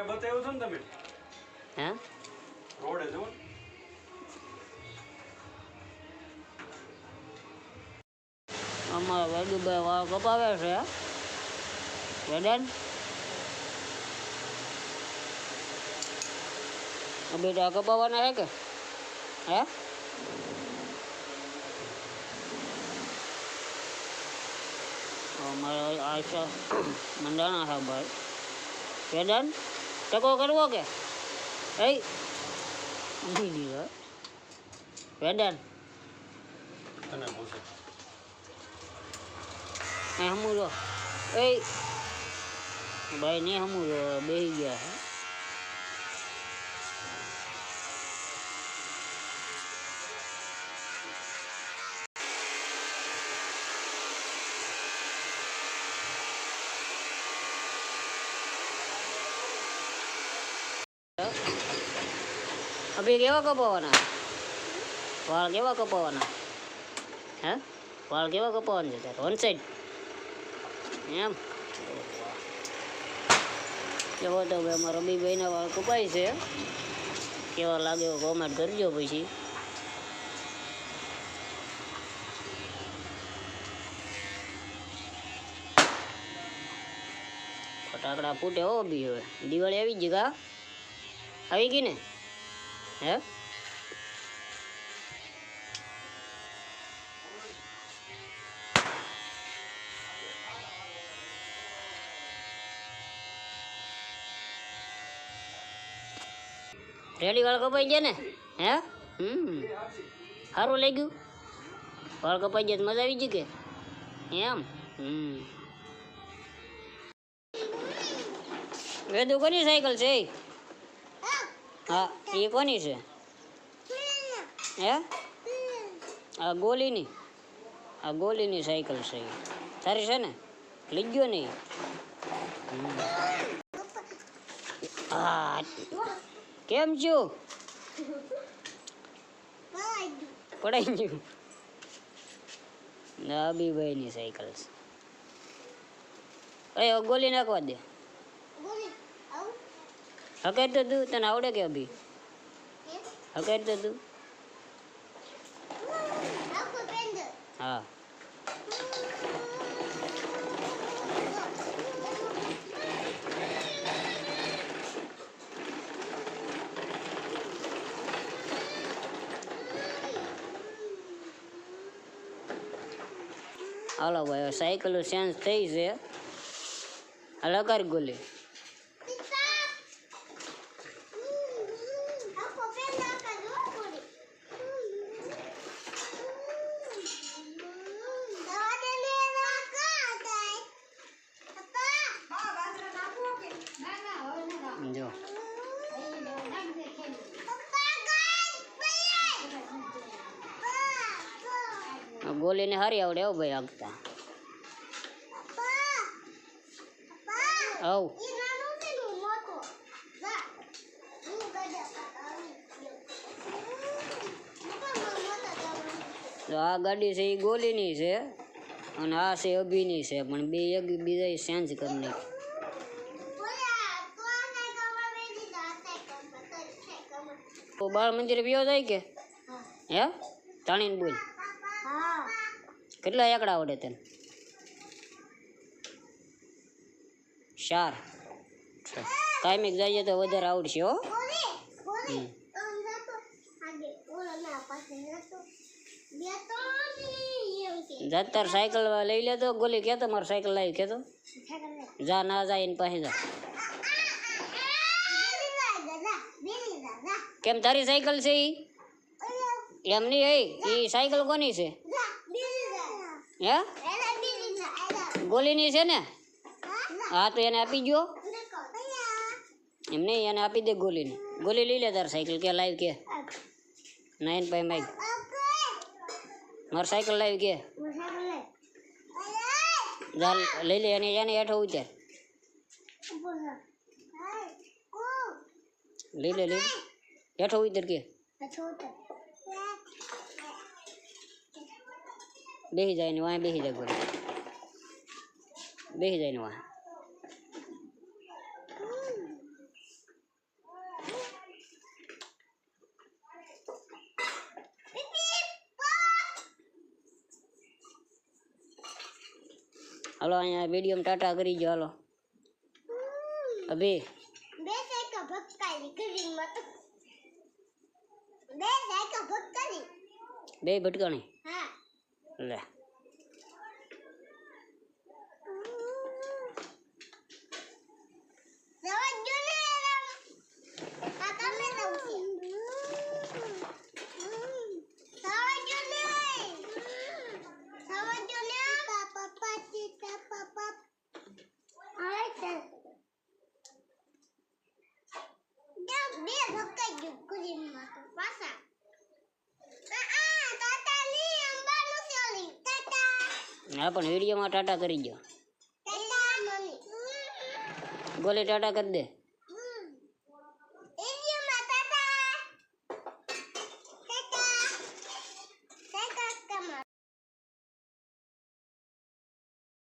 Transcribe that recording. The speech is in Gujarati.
બતાવ્યું છે ને તમે? હે? રોડે જુઓ અમારા વેદુભાઈ વાળ કપાવે છે. બેટા કપાવવાના હે કે? હે? અમારા આશા મંડાણા સાહેબ ભાઈ. વેદન? ટકો કરવો કે? એ તને પૂછે એ હમુરો એ ભાઈ ને હમુરો બેસી ગયા છે અભી કેવા કપાવવાના વાળ કેવા કપાવવાના હે વાળ કેવા કપાવવાના છે તારે વન સાઈડ એમ એવો તો ભાઈ અમારા રમીભાઈના વાળ કપાય છે કેવા લાગે એવો કોમેન્ટ કરજો પછી ફટાકડા ફૂટે હો બી હવે દિવાળી આવી ગઈ કા આવી ગઈ ને હે રેડી વાળ કપાઈ ગયા ને હે હમ સારું લઈ ગયું વાળ કપાઈ ગયા તો મજા આવી ગઈ કે એમ હમ વેદુ કોની સાયકલ છે એ? હા, એ કોની છે? હે? આ ગોલીની. આ ગોલીની સાયકલ છે એ તારી છે ને? લઈ ગયો ને કેમ છું? પડાઈ ગયું. નાબીભાઈની સાયકલ છે. એ, ગોલી નાખવા દે. હકેર તો તું તને આવડે કે અભી? હકેર તો તું હા. હાલો ભાઈ સાયકલ ચેન્જ થઈ છે. કર ગોલી. ગોલીને હારી આવડે હો ભાઈ આગતા. આવ. તો આ ગાડી છે એ ગોલીની છે અને આ છે અભિની છે પણ બે એક બીજા ચેન્જ કરી નાખી. તો બાળ મંદિરે પીવો જાય કે? હે? તાણીને બોલ. કેટલા એકડા આવડે તને? ચાર. કાયમિક જઈએ તો વધારે આવડશે હો. હમ. જા તાર સાયકલ લઈ લેતો ગોલી કહેતો મારે સાયકલ લાવી કહેતો. જા ના જાય એની પાસે જા. કેમ તારી સાયકલ છે એમની એ સાયકલ કોની છે? હે? ગોલીની છે ને? હા, તો એને આપી ગયો એમ નહીં, એને આપી દે ગોલીને. ગોલી લઈ લે તાર સાયકલ કે લાવી કે. નાઈન પાઈ માઇક મારી સાયકલ લાવી કે. લઈ લે, એને એને હેઠો ઉતાર. લઈ લે, લઈ હેઠો ઉતાર કે. બેસી જાય ને વાય બેસી જાય ગોળી બેસી જાય ને વાય. હાલો અહીંયા વીડિયો ટાટા કરી જો હાલો. અભી. બે ભટકાણી. હા. Yeah. હા પણ વિડીયોમાં ટાટા કરી ગયો ગોલી ટાટા કરી દે.